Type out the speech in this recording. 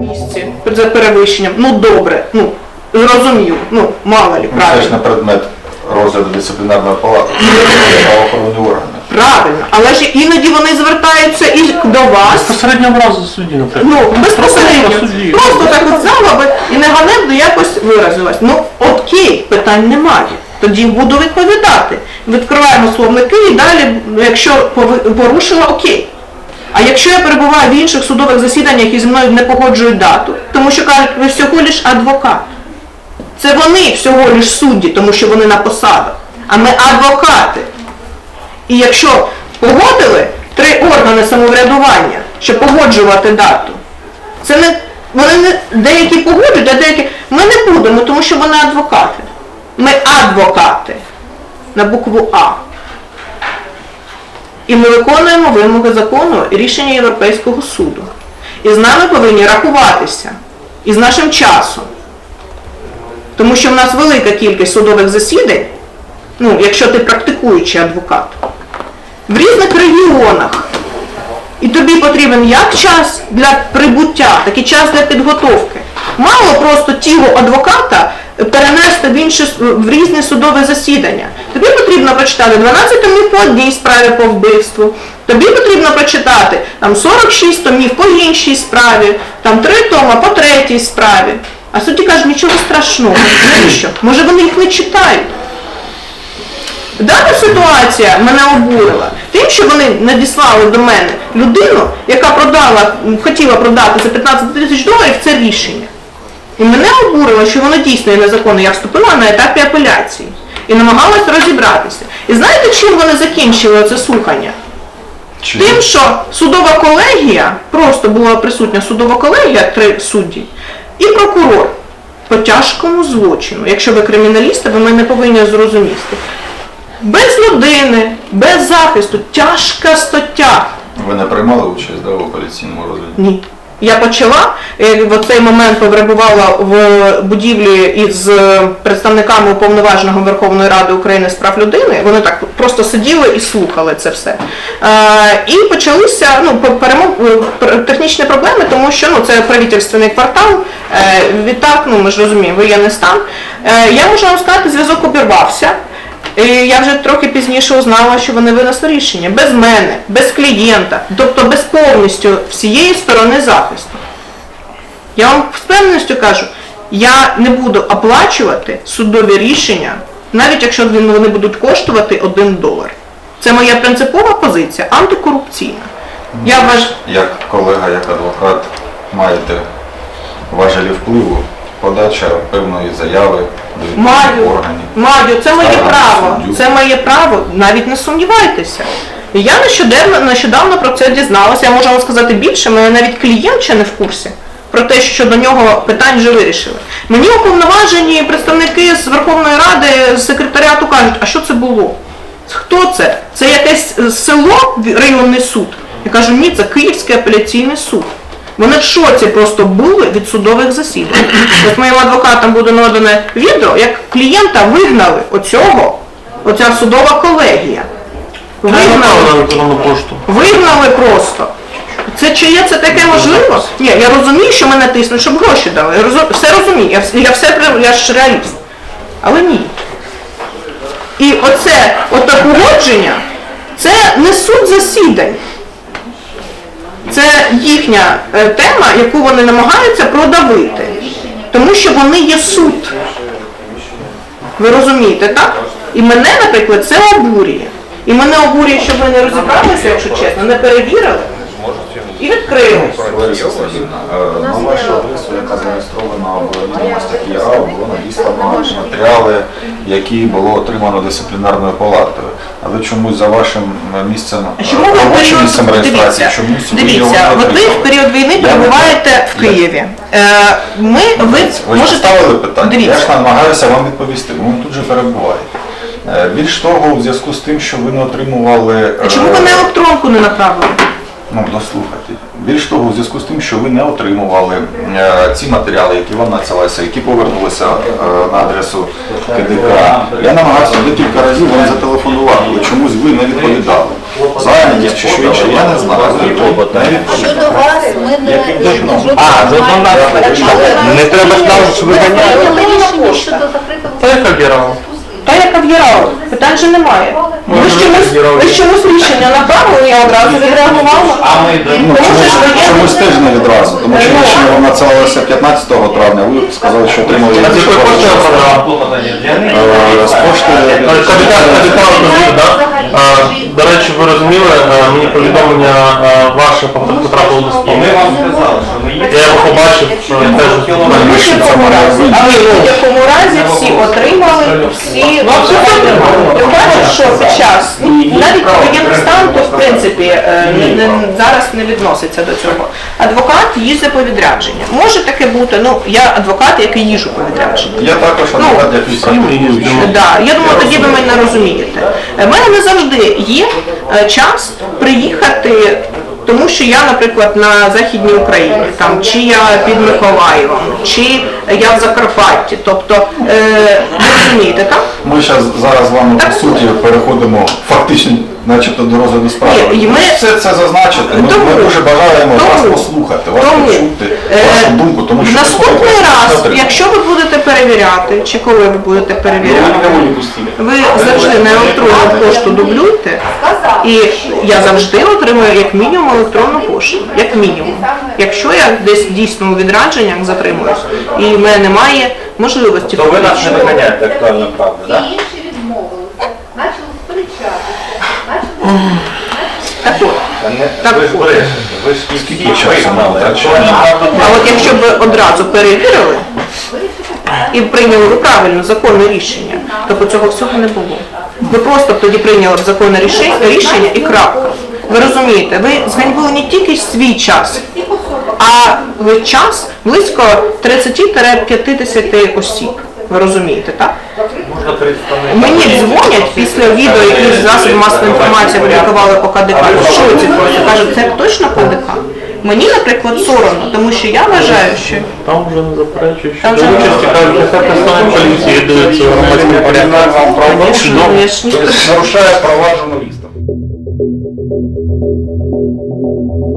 місці за перевищенням. Ну добре, ну зрозумів, ну мало лі, Ну, Це ж правильно. не предмет розгляду дисциплінарної палати, це правоохоронні органи. Правильно, але ж іноді вони звертаються і до вас. Безпосередньо образу судді, наприклад. Ну, безпосередньо. Просто так от взяла би і не ганебно якось виразилась. Ну, окей, питань немає. Тоді буду відповідати. Відкриваємо словники і далі, якщо порушила, окей. А якщо я перебуваю в інших судових засіданнях і зі мною не погоджують дату, тому що кажуть, ви всього лиш адвокат. Це вони всього лиш судді, тому що вони на посадах, а ми адвокати. І якщо погодили три органи самоврядування, щоб погоджувати дату, це не вони не деякі погоджують, а деякі ми не будемо, тому що вони адвокати. Ми адвокати на букву А. І ми виконуємо вимоги закону і рішення Європейського суду. І з нами повинні рахуватися. І з нашим часом. Тому що в нас велика кількість судових засідань, ну, якщо ти практикуючий адвокат, в різних регіонах. І тобі потрібен як час для прибуття, так і час для підготовки. Мало просто тіло адвоката перенести в інші в різні судові засідання. Тобі потрібно прочитати 12 томів по одній справі по вбивству. Тобі потрібно прочитати там 46 томів по іншій справі, там 3 тома по третій справі. А судді каже, нічого страшного. Навіщо? Може вони їх не читають. Дана ситуація мене обурила тим, що вони надіслали до мене людину, яка продала, хотіла продати за 15 тисяч доларів це рішення. І мене обурило, що воно дійсно є незаконне. Я вступила на етапі апеляції і намагалась розібратися. І знаєте, чим вони закінчили це слухання? Чи Тим, що судова колегія, просто була присутня судова колегія, три судді, і прокурор по тяжкому злочину. Якщо ви криміналісти, ви мене повинні зрозуміти. Без людини, без захисту, тяжка стаття. ви не приймали участь да, у апеляційному розгляді? Ні. Я почала, е, в цей момент перебувала в будівлі із представниками Уповноваженого Верховної Ради України з прав людини. Вони так просто сиділи і слухали це все. Е, І почалися ну, е, технічні проблеми, тому що ну, це правительственний квартал. Відтак, ну ми ж розуміємо, воєнний стан. Я можу вам сказати, зв'язок обірвався. І я вже трохи пізніше узнала, що вони винесли рішення без мене, без клієнта, тобто без повністю всієї сторони захисту. Я вам з певністю кажу, я не буду оплачувати судові рішення, навіть якщо вони будуть коштувати 1 долар. Це моя принципова позиція, антикорупційна. Я вваж... Як колега, як адвокат, маєте важелі впливу, подача певної заяви до Маю, органів. маю, це моє право, суддю. це моє право, навіть не сумнівайтеся. І я нещодавно, нещодавно про це дізналася, я можу вам сказати більше, мене навіть клієнт ще не в курсі про те, що до нього питань вже вирішили. Мені уповноважені представники з Верховної Ради, з секретаріату кажуть, а що це було? Хто це? Це якесь е, село, районний суд? Я кажу, ні, це Київський апеляційний суд. Вони в шоці просто були від судових засідань. От моїм адвокатам буде надане відео, як клієнта вигнали оцього, оця судова колегія. Вигнали, вигнали просто. Це чи є це таке можливо? Ні, я розумію, що мене тиснуть, щоб гроші дали. Я розу- все розумію, я, я все я ж реаліст. Але ні. І оце, оте погодження, це не суд засідань. Це їхня е, тема, яку вони намагаються продавити. Тому що вони є суд. Ви розумієте, так? І мене, наприклад, це обурює. І мене обурює, що ви не розібралися, якщо чесно, не перевірили і відкрили. Лариса Сергіївна, е, на вашу адресу, яка зареєстрована в відомостях ЄА, було надіслано матеріали, які було отримано дисциплінарною палатою. Але чомусь за вашим е, місцем, е, Чому ви робочим період, місцем реєстрації, дивіться, чомусь ви його дивіться, не от ви в отримали? період війни Я перебуваєте не- в Києві. Е, Ми, ви, Ви ж можете, поставили питання, я ж дивіться, намагаюся вам відповісти, ви тут же перебуваєте. Е, Більш того, у зв'язку з тим, що ви не отримували... а чому ви на електронку не направили? Ну, дослухайте. Більш того, у зв'язку з тим, що ви не отримували е, ці матеріали, які вам надсилалися, які повернулися е, на адресу КДК, я намагався декілька разів вам зателефонувати, але чомусь ви не відповідали. Зайнятість чи що інше, я не знаю. Щодо вас, ми не жодного А, маємо. Не треба ж нам, щоб виганяти. Та яка віра? Та яка в'єрала? Питань же немає. Ви ж чомусь, ви ж чомусь рішення направили, я одразу відреагувала. Ну, Тому що чомусь, чомусь теж не відразу, тому що рішення вам надсилалося 15 травня, ви сказали, що отримали А пошти? Е, з? До речі, ви розуміли, е, мені повідомлення е, ваше потрапило до спільного. Ми вам сказали, що ми є. Я його побачив, що теж що це має бути? Але в будь-якому разі е, не, не- зараз не відноситься до цього. Адвокат їздить по відрядження. Може таке бути, ну я адвокат, який їжу по відрядженню. Я також адвокат, як і. Да, я думаю, тоді ви мене розумієте. У мене не завжди є е, час приїхати, тому що я, наприклад, на Західній Україні, там, чи я під Миколаєвом, чи я в Закарпатті. Тобто, е, розумієте, так? Ми зараз зараз з вами Так. по суті переходимо фактично, начебто до розгляду справи. Ні, і ми- все це зазначити. Ми, Тому- ми дуже бажаємо вас тому- послухати, вас тому, почути, е, вашу думку, тому що Наступний раз, потрібно. якщо ви будете перевіряти, чи коли ви будете перевіряти, ви завжди на електронну пошту дублюйте, і я завжди отримую як мінімум електронну пошту, як мінімум. Якщо я десь дійсно у відрадженнях затримуюсь, і в мене немає можливості То ви нас не виганяєте актуально правду, так? інші відмовилися, почали сперечатися, почали Так от. Так Ви ж от. брешете, ви ж скільки вигнали, ми актуально А от якщо б ви одразу перевірили і прийняли ви правильно законне рішення, то по цього всього не було. Ви просто б тоді прийняли б законне рішення, рішення і крапка. Ви розумієте, ви зганьбили не тільки свій час, а ви час близько 30-50 осіб. Ви розумієте, так? Мені дзвонять після відео, які засоби масової інформації опублікували по КДК. Що це просто? Кажуть, це точно КДК? Мені, наприклад, соромно, тому що я вважаю, що Там вже не заперечують, що Там вже не участі кажуть, нехай представник поліції дивиться громадським порядком. Конечно, Чудово. я